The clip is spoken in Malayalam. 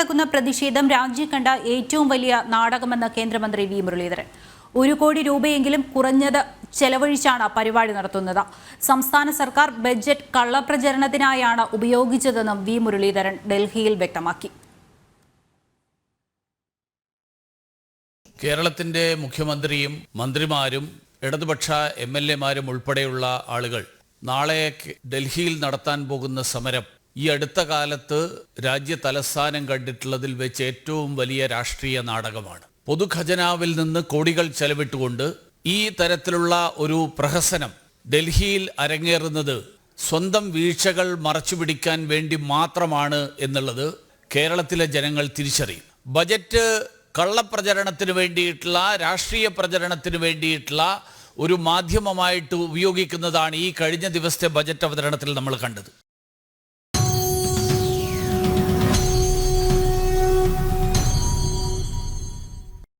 നടക്കുന്ന പ്രതിഷേധം രാജ്യം കണ്ട ഏറ്റവും വലിയ നാടകമെന്ന് കേന്ദ്രമന്ത്രി വി. മുരളീധരൻ. ഒരു കോടി രൂപയെങ്കിലും കുറഞ്ഞത് ചെലവഴിച്ചാണ് പരിപാടി നടത്തുന്നത്. സംസ്ഥാന സർക്കാർ ബജറ്റ് കള്ളപ്രചരണത്തിനായാണ് ഉപയോഗിച്ചതെന്നും വി. മുരളീധരൻ ഡൽഹിയിൽ വ്യക്തമാക്കി. കേരളത്തിന്റെ മുഖ്യമന്ത്രിയും മന്ത്രിമാരും ഇടതുപക്ഷ എം. എൽ. എമാരും ഉൾപ്പെടെയുള്ള ആളുകൾ നാളെ ഡൽഹിയിൽ നടത്താൻ പോകുന്ന സമരം ഈ അടുത്ത കാലത്ത് രാജ്യ തലസ്ഥാനം കണ്ടിട്ടുള്ളതിൽ വെച്ച് ഏറ്റവും വലിയ രാഷ്ട്രീയ നാടകമാണ്. പൊതുഖജനാവിൽ നിന്ന് കോടികൾ ചെലവിട്ടുകൊണ്ട് ഈ തരത്തിലുള്ള ഒരു പ്രഹസനം ഡൽഹിയിൽ അരങ്ങേറുന്നത് സ്വന്തം വീഴ്ചകൾ മറച്ചുപിടിക്കാൻ വേണ്ടി മാത്രമാണ് എന്നുള്ളത് കേരളത്തിലെ ജനങ്ങൾ തിരിച്ചറിയും. ബജറ്റ് കള്ളപ്രചരണത്തിന് വേണ്ടിയിട്ടുള്ള രാഷ്ട്രീയ പ്രചരണത്തിന് വേണ്ടിയിട്ടുള്ള ഒരു മാധ്യമമായിട്ട് ഉപയോഗിക്കുന്നതാണ് ഈ കഴിഞ്ഞ ദിവസത്തെ ബജറ്റ് അവതരണത്തിൽ നമ്മൾ കണ്ടത്.